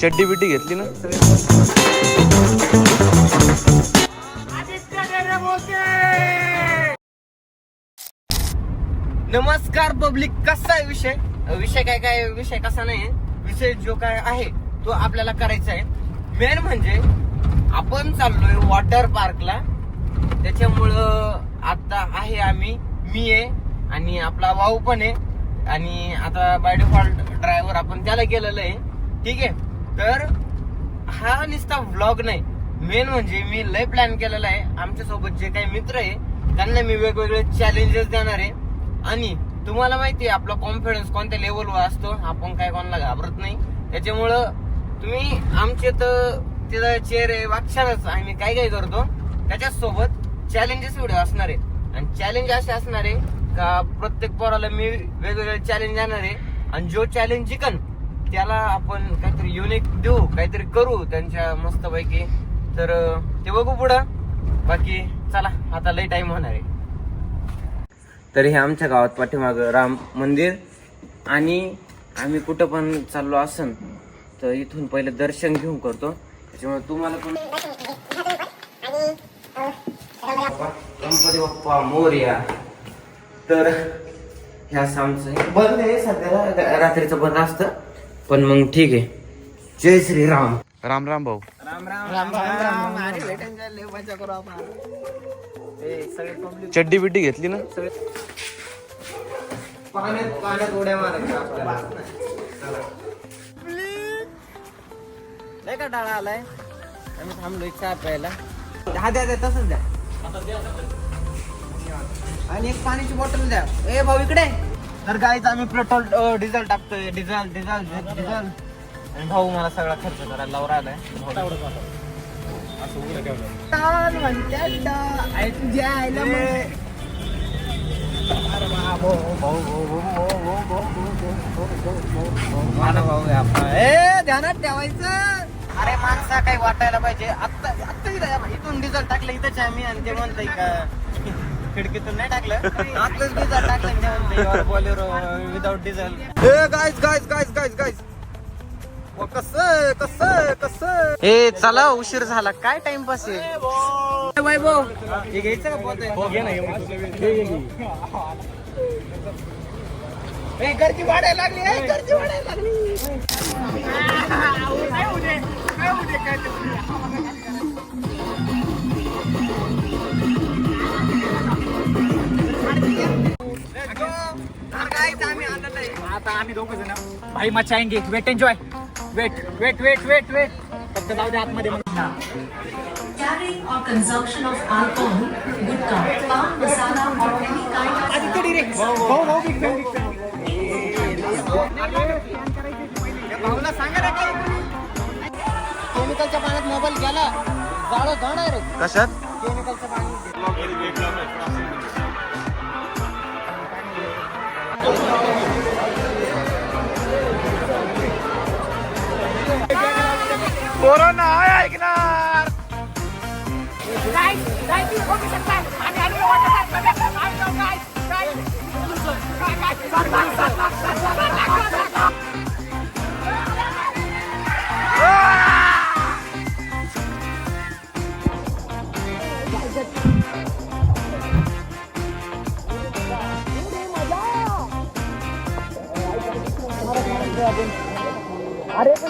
चड्डी बिड्डी घेतली ना? नमस्कार पब्लिक कसा आहे विषय? विषय काय काय विषय कसा नाही विषय जो काय आहे तो आपल्याला करायचा आहे. मेन म्हणजे आपण चाललोय वॉटर पार्कला त्याच्यामुळं आता आहे आम्ही मी आहे आणि आपला भाऊ पण आहे. आणि आता बाय डिफॉल्ट ड्रायव्हर आपण त्याला गेलेलं आहे. ठीक आहे? तर हा नुसता व्लॉग नाही. मेन म्हणजे मी लय प्लॅन केलेला आहे. आमच्यासोबत जे काही मित्र आहे त्यांना मी वेगवेगळे चॅलेंजेस देणार आहे. आणि तुम्हाला माहिती आहे आपला कॉन्फिडन्स कोणत्या लेवलवर असतो आपण काय कोणाला घाबरत नाही. त्याच्यामुळं तुम्ही आमचे तर तिथं चेहरे वागशालच. आम्ही काय काय करतो त्याच्याच सोबत चॅलेंजेस व्हिडिओ असणार आहे आणि चॅलेंज असे असणार आहे का प्रत्येक पोराला मी वेगवेगळे चॅलेंज आणणार आहे. आणि जो चॅलेंज जिकन त्याला आपण काहीतरी युनिक देऊ काहीतरी करू त्यांच्या मस्तपैकी. तर ते बघू पुढं. बाकी चला आता लय टाइम होणार आहे. तर हे आमच्या गावात पाठीमाग राम मंदिर. आणि आम्ही कुठं पण चाललो असन तर इथून पहिले दर्शन घेऊन करतो. त्याच्यामुळे तुम्हाला पण गणपती बाप्पा मोर्या. तर ह्या आमचं बंद आहे सध्याला रात्रीचं बंद असतं. पण मग ठीक आहे. जय श्रीराम. राम राम भाऊ. राम राम राम राम. अरे भेटून जायला मजा करू आपण. ए, सगळे पब्लिक चड्डी बिड्डी घेतली ना? सगळे पाण्यात पाण्यात उड्या मारायच्या का डाळा आलाय. आम्ही थांबलोय चहा प्यायला. हा द्या द्या तसंच द्या. आणि एक पाण्याची बॉटल द्या ए भाऊ इकडे तर गाईच आम्ही पेट्रोल डिझेल टाकतोय डिझेल डिझेल डिझेल आणि भाऊ मला सगळा खर्च करायला लावून आलाय टाळ म्हणत्या टाळ. आहे तुझ्या आईला मग. माझा भाऊ आहे आपला. ए ध्यानात ठेवायचं अरे माणसा काही वाटायला पाहिजे आत्ता आत्ता इथं इथून डिझेल टाकलं इथंच आहे आम्ही आणि ते म्हणतंय का खिडकीतून नाही टाकलं. डिझेल टाकलं बॉलेरो विदाउट डिझेल ए guys guys guys guys guys कसं कसं कसं ए चला उशीर झाला. काय टाइमपास आहे? वैभव. हे घ्यायचं का? पोत ए घरची वाढायला लागली ए, घरची वाढायला लागली. आता आम्ही दोघ जण भाई मच्छा आएंगे wait enjoy wait wait wait wait wait फक्त जाऊ दे आतमध्ये Carrying or consumption of alcohol, gutka, pan masala or any kind of Aditya डिरे भाऊ भाऊ बिग फॅन बिग भाऊला सांगा ना केमिकलच्या पाण्यात मोबाईल गेला. जाळो जाणार कशात? केमिकलचं पाणी कोरोना आहे ऐकणार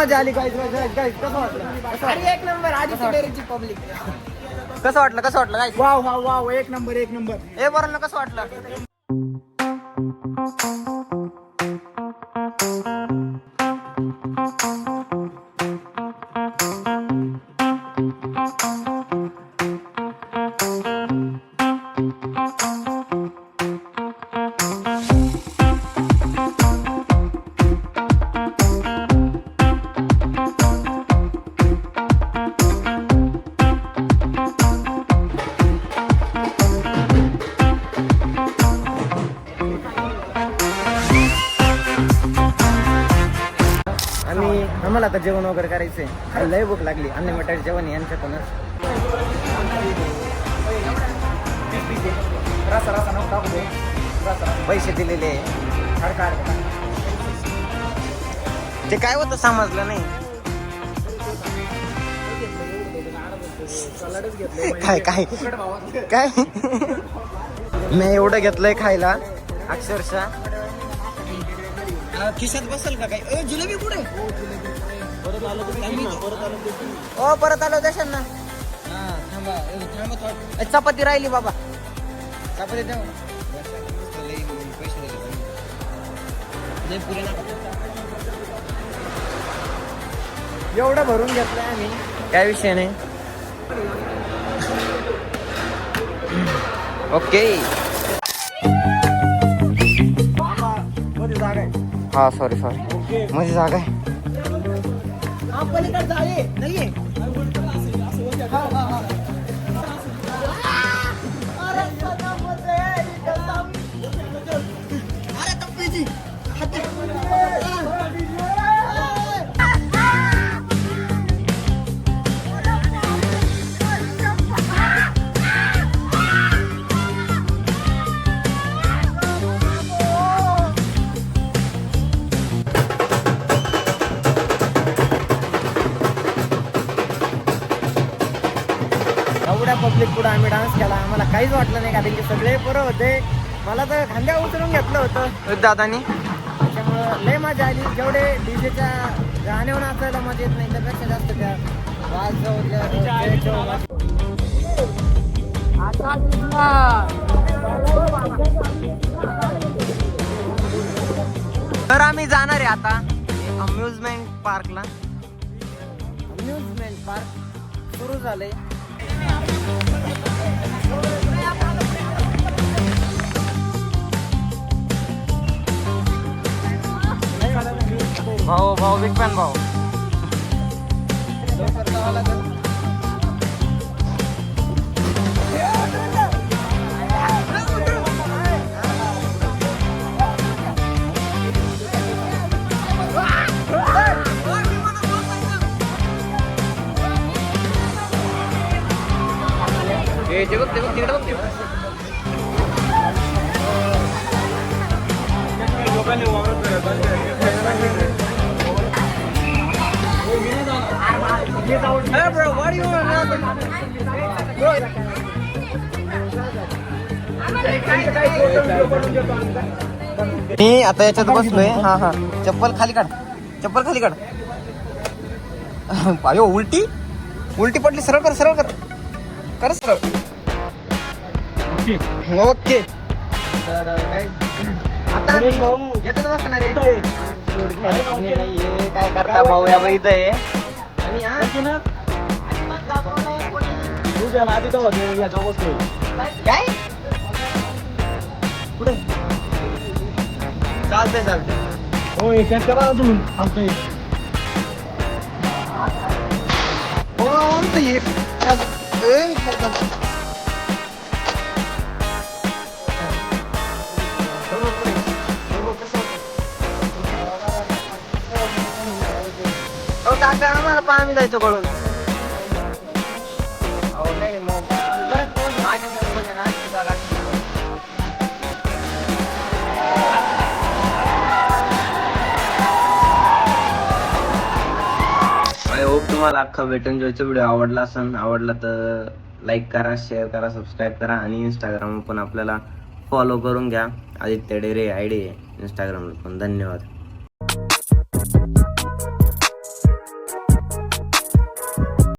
मजा आली काय कसं वाटलं? अरे एक नंबर आधी पब्लिक कसं वाटलं? कसं वाटलं काय वाव वाव वाव एक नंबर एक नंबर. ए बरं कसं वाटलं? आम्हाला आता जेवण वगैरे करायचंय. लय भूक लागली. अनलिमिटेड जेवण आहे यांच्याकडूनच पैसे दिलेले आहे. ते काय होतं समजलं नाही. काय काय काय? मी एवढं घेतलंय खायला. अक्षरशः. खिशात बसल का काय? ए, जिलेबी कुठे? ओ परत आलो देशाल ना? हा, थांबा. ए, थांबा थोडं. ए, चपाती राहिली बाबा. चपाती द्या पैसे दिले लय पुरे नका एवढं भरून घेतलंय आम्ही. काय विषय नाही. ओके. हा सॉरी सॉरी मध्ये जागा आहे. हा नाही आहे नाहीये एवढ्या पब्लिक पुढे आम्ही डान्स केला. आम्हाला काहीच वाटलं नाही कारण की सगळे पोरं होते. मला तर खांद्या उतरून घेतलं होतं. दादानी? त्याच्यामुळं लय मजा आली. जेवढे डीजेच्या गाण्यावर नाचायला मजा येत नाही त्यापेक्षा जास्त त्या तर आम्ही जाणार आहे आता अम्युजमेंट पार्कला अम्युजमेंट पार्क सुरू झालंय. भाऊ भाऊ बिग फॅन भाऊ ते बघ ते बघ तिकडे बघ ते बघ. Hey bro, why do you want? मी आता याच्यात बसलोय. हा हा. चप्पल खाली काढ. चप्पल खाली काढ. अयो उलटी? उलटी पडली. सरळ कर सरळ कर. कर सरळ. ओके. आता याच्यात काय करता भाऊ या इथं आहे? तुझ्या आधी तर होते याच्या बसलोय काय? कुठे? चालतंय चालतंय. हो एक करा अजून आमचं. एक. हो आमचं हे काका आम्हाला पाणी द्यायचं कळून होप तुम्हाला अख्खा वेट एन्जॉयचा व्हिडिओ आवडला असेल. आवडला तर लाईक करा शेअर करा सबस्क्राईब करा आणि इंस्टाग्राम पण आपल्याला फॉलो करून घ्या. आदित्य डेरे आय डी इंस्टाग्रामला पण. धन्यवाद.